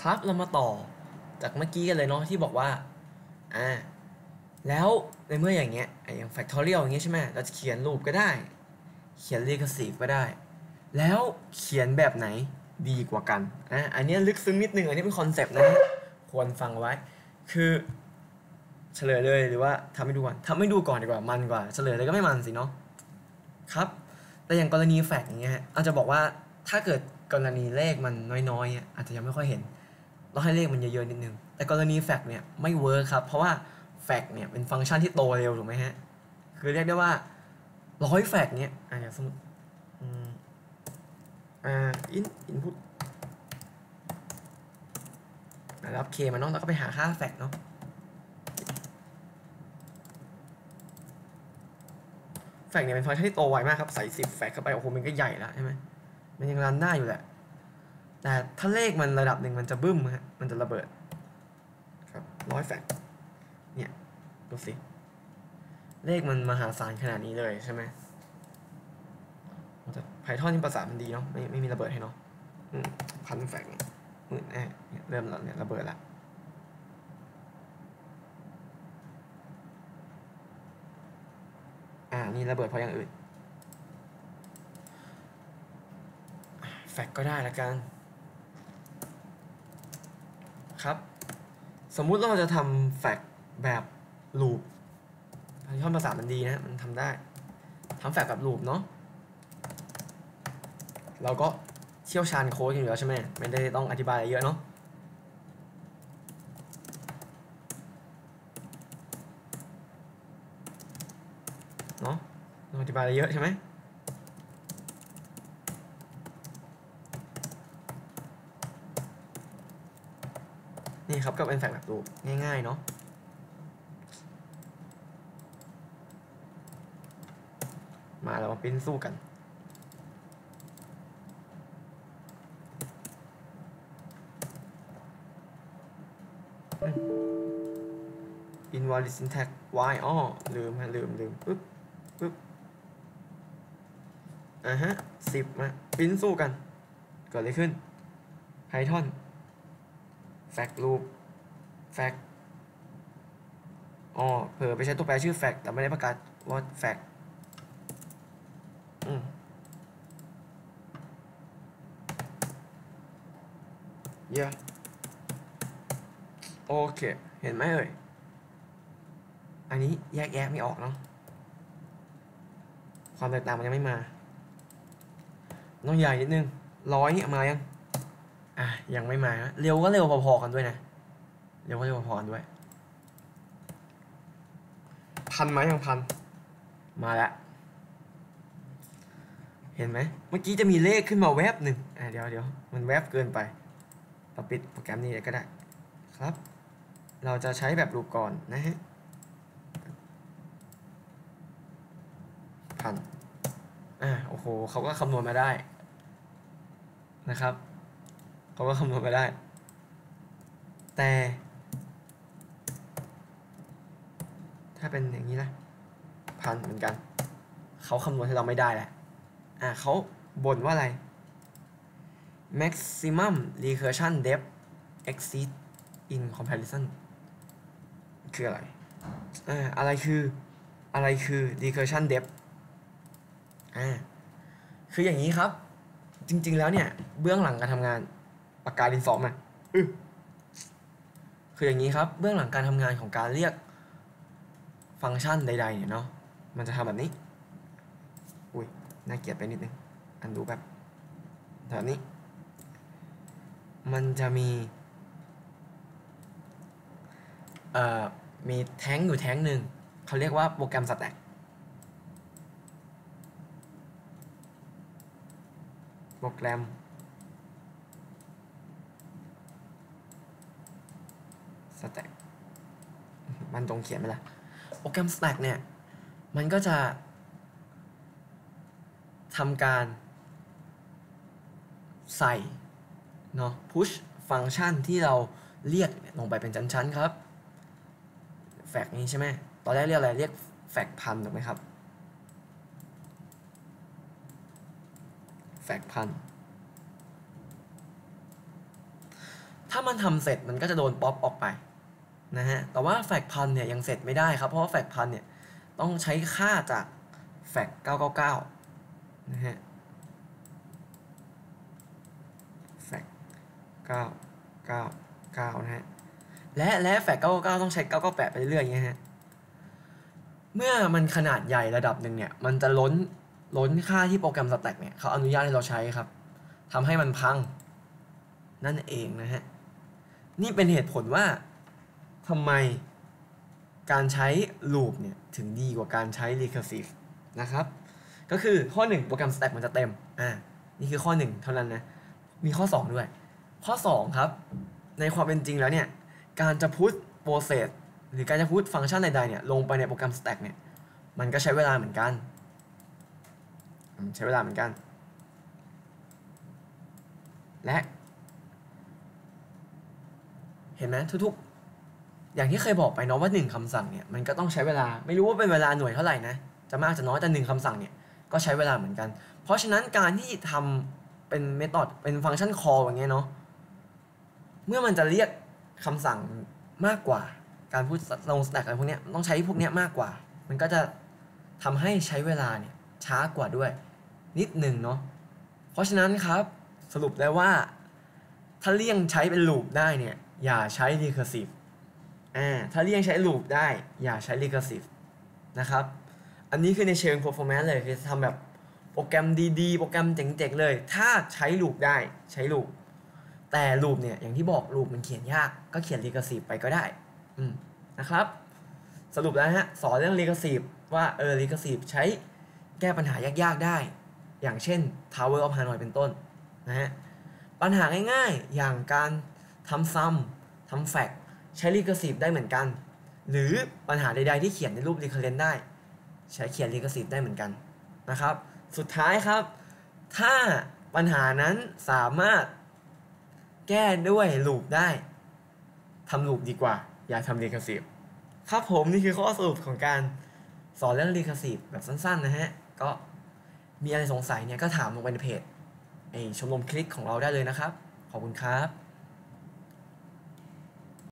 ครับเรามาต่อจากเมื่อกี้กันเลยเนาะที่บอกว่าอ่าแล้วในเมื่ออย่างเงี้ยอะอย่าง factorial อย่างเงี้ยใช่ไหมเราจะเขียนรูปก็ได้ เขียน recursive ก็ได้ แล้วเขียนแบบไหนดีกว่ากันอะอันนี้ลึกซึ้งนิดนึงอันนี้เป็นคอนเซปต์นะควรฟังไว้ คือเฉลยเลยหรือว่าทำให้ดูก่อนทำให้ดูก่อนดีกว่ามันกว่า เฉลยเลยก็ไม่มันสิเนาะครับ แต่อย่างกรณีแฟกอย่างเงี้ยอาจจะบอกว่าถ้าเกิดกรณีเลขมันน้อยๆออาจจะยังไม่ค่อยเห็น เราให้เลขมันเยอะๆนิดนึง แต่กรณีแฟกเนี่ยไม่เวิร์คครับ เพราะว่าแฟกเนี่ยเป็นฟังก์ชันที่โตเร็วถูกไหมฮะ คือเรียกได้ว่าร้อยแฟกเนี่ยอะอย่างสมมติอ่าอินอินพุตรับเคมาเนาะแล้วก็ไปหาค่าแฟกเนาะแฟกเนี่ยเป็นฟังก์ชันที่โตไวมากครับ ใส่สิบแฟกเข้าไป โอ้โห มันก็ใหญ่แล้วใช่ไหมมันยังรันได้อยู่แหละ แต่ถ้าเลขมันระดับหนึ่งมันจะบึ้มฮะมันจะระเบิดครับร้อยแฟกเนี่ยดูสิ เลขมันมหาศาลขนาดนี้เลยใช่ไหมแต่ไพทอนนี่ภาษามันดีเนาะไม่ไม่มีระเบิดให้เนาะอืมพันแฟกเนี่ยหมื่นแน่เนี่ยเริ่มแล้วเนี่ยระเบิดละอ่านี่ระเบิดเพราะอย่างอื่น แฟกก็ได้ละกัน ครับ สมมุติเราจะทำแฟกแบบลูปพาริทอนภาษามันดีนะ มันทำได้ทำแฟกแบบลูปเนาะเราก็เชี่ยวชาญโค้ดกันอยู่แล้วใช่ไหมไม่ได้ต้องอธิบายอะไรเยอะเนาะเนาะอธิบายอะไรเยอะใช่ไหม ครับก็เป็นแฟกแบบรูปง่ายๆเนาะมาเรามาปิ้นสู้กัน invalid syntax y อ้อลืมฮะลืมลืมปึ๊บปึ๊บอะฮะสิบมาปิ้นสู้กัน เกิดอะไรขึ้น Python fact loop fact อ๋อเผลอไปใช้ตัวแปรชื่อ fact แต่ไม่ได้ประกาศว่า fact อืมเยอะโอเค เห็นไหมเอ่ย อันนี้แยกแยะไม่ออกเนาะ ความแตกต่างมันยังไม่มา ต้องใหญ่นิดนึง ร้อยนี่มายัง อะยังไม่มานะเร็วก็เร็วพอๆกันด้วยนะเร็วก็เร็วพอๆกันด้วย พันไหมยังพัน มาแล้วเห็นไหมเมื่อกี้จะมีเลขขึ้นมาแวบหนึ่งอะเดี๋ยวเดี๋ยวมันแวบเกินไปเราปิดโปรแกรมนี้เลยก็ได้ครับ เราจะใช้แบบรูปก่อนนะฮะพันอ่าโอ้โหเขาก็คำนวณมาได้นะครับ เขาก็คำนวณมาได้ แต่ ถ้าเป็นอย่างนี้นะพันเหมือนกัน เขาคำนวณให้เราไม่ได้แหละอ่าเขาบ่นว่าอะไร maximum recursion depth exceed in comparison คืออะไรอ่าอะไรคืออะไรคือ recursion depth อ่าคืออย่างนี้ครับ จริงๆแล้วเนี่ย เบื้องหลังการทำงาน ปากกาดินสอมาอื้อคืออย่างนี้ครับ เบื้องหลังการทำงานของการเรียกฟังก์ชันใดๆเนี่ยเนาะ มันจะทำแบบนี้ อุ้ย น่าเกลียดไปนิดนึง อันดูแบบแบบนี้ มันจะมี เอ่อ มีแท้งอยู่แท้งหนึ่ง เขาเรียกว่าโปรแกรมสแต็กโปรแกรม สแต็กมันตรงเขียนไหมล่ะโปรแกรม Stack เนี่ย มันก็จะทำการใส่เนาะ push ฟังก์ชันที่เราเรียกลงไปเป็นชั้นๆครับแฟกนี้ใช่ไหมตอนแรกเรียกอะไรเรียกแฟกพันถูกไหมครับแฟกพันถ้ามันทำเสร็จมันก็จะโดนป๊อปออกไป นะฮะ แต่ว่าแฟกพันเนี่ยยังเสร็จไม่ได้ครับ เพราะว่าแฟกพันเนี่ยต้องใช้ค่าจากแฟก999 นะฮะ แฟก999 นะฮะ และและแฟก999 ต้องใช้ 998 ไปเรื่อยๆอย่างเงี้ยฮะ เมื่อมันขนาดใหญ่ระดับหนึ่งเนี่ย มันจะล้นล้นค่าที่โปรแกรมสแต็กเนี่ยเขาอนุญาตให้เราใช้ครับทำให้มันพัง นั่นเองนะฮะ นี่เป็นเหตุผลว่า ทำไมการใช้ loop เนี่ยถึงดีกว่าการใช้ recursive นะครับ ก็คือข้อ 1 โปรแกรม stack มันจะเต็ม อ่า นี่คือข้อ 1 เท่านั้นนะ มีข้อ 2 ด้วย ข้อ 2 ครับ ในความเป็นจริงแล้วเนี่ย การจะพุท process หรือการจะพุทฟังก์ชันใดๆเนี่ยลงไปในโปรแกรม stack เนี่ย มันก็ใช้เวลาเหมือนกัน ใช้เวลาเหมือนกัน และ เห็นไหมทุกๆ อย่างที่เคยบอกไปเนาะว่าหนึ่งคำสั่งเนี่ยมันก็ต้องใช้เวลาไม่รู้ว่าเป็นเวลาหน่วยเท่าไหร่นะจะมากจะน้อยแต่หนึ่งคำสั่งเนี่ยก็ใช้เวลาเหมือนกัน เพราะฉะนั้นการที่ทำเป็นเมธอดเป็นฟังก์ชัน call อย่างเงี้ยเนาะเมื่อมันจะเรียกคำสั่งมากกว่า การพูดลง stack อะไรพวกเนี้ยต้องใช้พวกเนี้ยมากกว่า มันก็จะทำให้ใช้เวลาเนี่ยช้ากว่าด้วย นิดหนึ่งเนาะเพราะฉะนั้นครับสรุปได้ว่า ถ้าเลี่ยงใช้เป็น loop ได้เนี่ยอย่าใช้ recursive อ่าถ้าเลี่ยงใช้ loop ได้อย่าใช้ recursive นะครับ อันนี้คือในเชิง performance เลยคือทำแบบโปรแกรมดีๆ โปรแกรมเจ๋งๆเลย ถ้าใช้ loop ได้ใช้ loop แต่ loop เนี่ยอย่างที่บอก loop มันเขียนยากก็เขียน recursive ไปก็ได้อืมนะครับ สรุปแล้วฮะสอนเรื่อง recursive ว่าเออ recursive ใช้แก้ปัญหายากๆได้ อย่างเช่น Tower of Hanoi เป็นต้นนะฮะปัญหาง่ายๆ อย่างการทำซัมทำแฟก ใช้ recursive ได้เหมือนกัน หรือปัญหาใดๆที่เขียนในรูป recurrent ได้ ใช้เขียน recursive ได้เหมือนกันนะครับ สุดท้ายครับ ถ้าปัญหานั้นสามารถแก้ด้วย loop ได้ทำ loop ดีกว่า อย่าทำ recursive ครับผมนี่คือข้อสรุปของการสอนเรื่อง recursive แบบสั้นๆนะฮะ ก็มีอะไรสงสัยเนี่ยก็ถามลงไปในเพจไอชมรมคลิกของเราได้เลยนะครับ ขอบคุณครับ